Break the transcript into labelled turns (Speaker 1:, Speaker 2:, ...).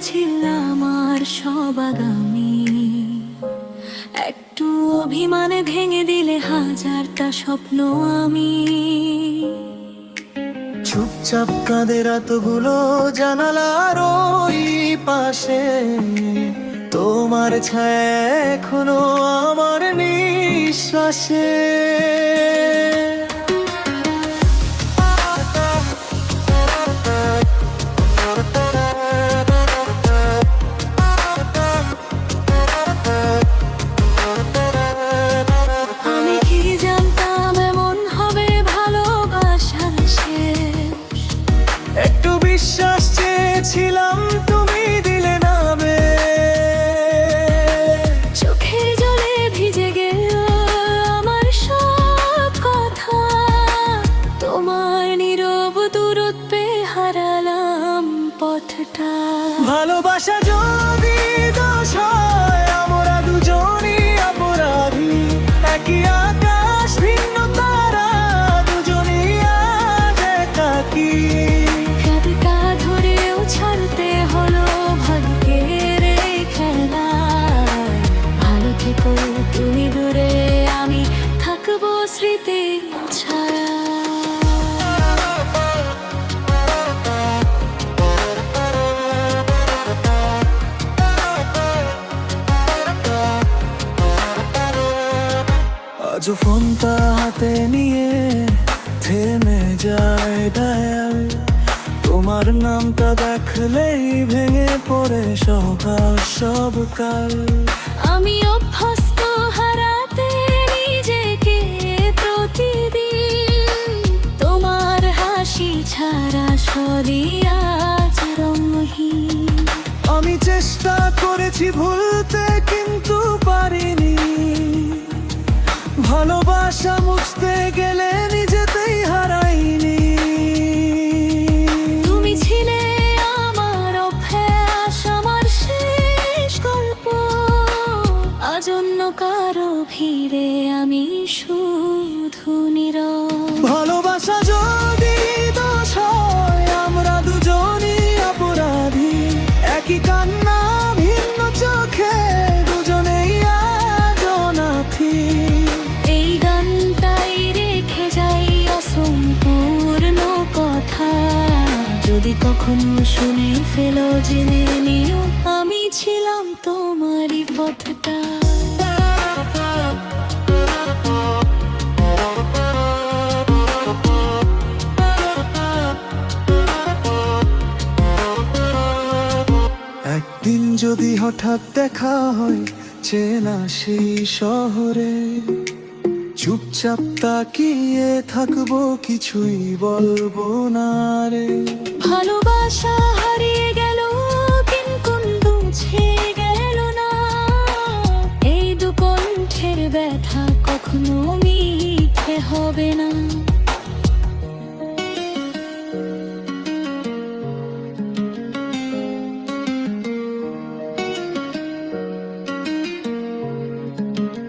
Speaker 1: ছিলাম আর সব আগামী। একটু অভিমানে ভেঙে দিলে হাজারটা স্বপ্ন আমি।
Speaker 2: চুপচাপ কাঁদে রাতগুলো জানালার ওই পাশে। তোমার ছায়া এখনও আমার নিঃশ্বাসে। ভালোবাসা যদি দোষ হয়, আমরা দুজনই অপরাধী। একই আকাশ, ভিন্ন তারা, দুজনই আজ একাকী
Speaker 1: কাঁদকা ধরেও ছাড়তে হলো ভাগ্যের এই খেলায় ভালো থেকো তুমি দূরে আমি থাকব স্মৃতির ছায়া
Speaker 2: আজ ফোনটা হাতে নিয়ে থেমে যায় ডায়াল। তোমার নামটা দেখলেই ভেঙে পড়ে সকাল সব কাল।
Speaker 1: আমি অভ্যস্ত হারাতে নিজেকে প্রতিদিন। তোমার হাসি ছাড়া সরি আজ রঙহীন।
Speaker 2: আমি চেষ্টা করেছি ভুলতে ভালোবাসা মুছতে গেলে নিজেতেই হারাইনি।
Speaker 1: তুমি ছিলে আমার অভ্যাস, আমার শেষ গল্প। আজন্য কারও ভিড়ে আমি শুধু নীরব।
Speaker 2: যদি
Speaker 1: কখনো শুনে ফেলো, জেনে নিও, আমি ছিলাম তোমারই পথটা।
Speaker 2: একদিন যদি হঠাৎ দেখা হয়, চেনা সেই শহরে, চুপচাপ তাকিয়ে থাকব, কিছুই বলব না রে।
Speaker 1: ব্যথা কখনো মিঠে হবে না। thank you